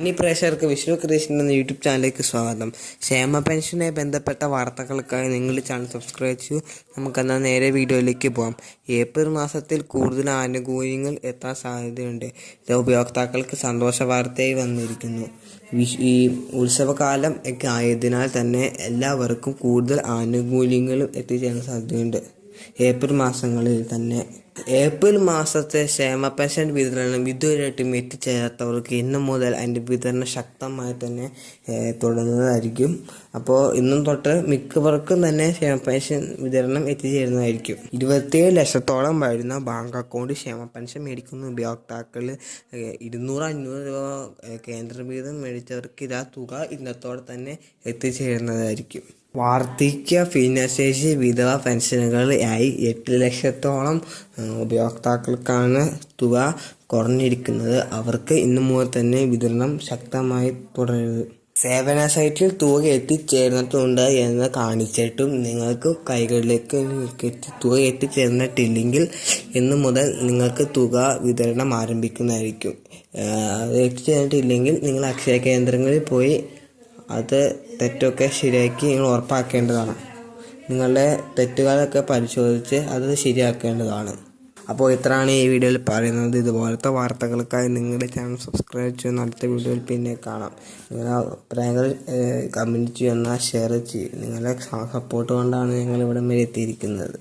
ഇനി പ്രേക്ഷകർക്ക് വിഷ്ണു കൃഷ്ണൻ എന്ന യൂട്യൂബ് ചാനലിലേക്ക് സ്വാഗതം. ക്ഷേമ പെൻഷനെ ബന്ധപ്പെട്ട വാർത്തകൾക്കായി നിങ്ങൾ ചാനൽ സബ്സ്ക്രൈബ് ചെയ്യൂ. നമുക്കെന്നാൽ നേരെ വീഡിയോയിലേക്ക് പോകാം ഏപ്രിൽ മാസത്തിൽ കൂടുതൽ ആനുകൂല്യങ്ങൾ എത്താൻ സാധ്യതയുണ്ട്. ഇത് ഉപയോക്താക്കൾക്ക് സന്തോഷ വാർത്തയായി വന്നിരിക്കുന്നു. ഈ ഉത്സവകാലം ഒക്കെ ആയതിനാൽ തന്നെ എല്ലാവർക്കും കൂടുതൽ ആനുകൂല്യങ്ങളും എത്തിച്ചേരാൻ സാധ്യതയുണ്ട്. ഏപ്രിൽ മാസങ്ങളിൽ തന്നെ ഏപ്രിൽ മാസത്തെ ക്ഷേമ പെൻഷൻ വിതരണം ഇതുവരെയായിട്ടും എത്തിച്ചേരാത്തവർക്ക് ഇന്നു മുതൽ അതിന്റെ വിതരണം ശക്തമായി തന്നെ തുടങ്ങുന്നതായിരിക്കും അപ്പോൾ ഇന്നും തൊട്ട് മിക്കവർക്കും തന്നെ ക്ഷേമ പെൻഷൻ വിതരണം എത്തിച്ചേരുന്നതായിരിക്കും. ഇരുപത്തിയേഴ് ലക്ഷത്തോളം വരുന്ന ബാങ്ക് അക്കൗണ്ട് ക്ഷേമ പെൻഷൻ മേടിക്കുന്ന ഉപയോക്താക്കൾ ഇരുന്നൂറ് അഞ്ഞൂറ് രൂപ ഏഹ്, കേന്ദ്ര വീതം മേടിച്ചവർക്ക് ഇതാ തുക ഇന്നത്തോടെ തന്നെ എത്തിച്ചേരുന്നതായിരിക്കും. വാർദ്ധക്യ ഭിന്നശേഷി വിധവ പെൻഷനുകൾ ആയി എട്ട് ലക്ഷത്തോളം ഉപയോക്താക്കൾക്കാണ് തുക കുറഞ്ഞിരിക്കുന്നത്. അവർക്ക് ഇന്നു മുതൽ തന്നെ വിതരണം ശക്തമായി തുടരുന്നത് സേവന സൈറ്റിൽ തുക എത്തിച്ചേർന്നിട്ടുണ്ട് എന്ന് കാണിച്ചിട്ടും നിങ്ങൾക്ക് കൈകളിലേക്ക് തുക എത്തിച്ചേർന്നിട്ടില്ലെങ്കിൽ ഇന്നു മുതൽ നിങ്ങൾക്ക് തുക വിതരണം ആരംഭിക്കുന്നതായിരിക്കും. എത്തിച്ചേർന്നിട്ടില്ലെങ്കിൽ നിങ്ങൾ അക്ഷയ കേന്ദ്രങ്ങളിൽ പോയി അത് തെറ്റൊക്കെ ശരിയാക്കി നിങ്ങൾ ഉറപ്പാക്കേണ്ടതാണ്. നിങ്ങളുടെ തെറ്റുകളൊക്കെ പരിശോധിച്ച് അത് ശരിയാക്കേണ്ടതാണ്. അപ്പോൾ ഇത്രയാണ് ഈ വീഡിയോയിൽ പറയുന്നത്. ഇതുപോലത്തെ വാർത്തകൾക്കായി നിങ്ങളുടെ ചാനൽ സബ്സ്ക്രൈബ് ചെയ്യുന്ന അടുത്ത വീഡിയോയിൽ പിന്നെ കാണാം. നിങ്ങളുടെ അഭിപ്രായങ്ങൾ കമന്റ് ചെയ്യുന്ന ഷെയർ ചെയ്യും. നിങ്ങളുടെ സപ്പോർട്ട് കൊണ്ടാണ് ഞങ്ങൾ ഇവിടെ വരെ എത്തിയിരിക്കുന്നത്.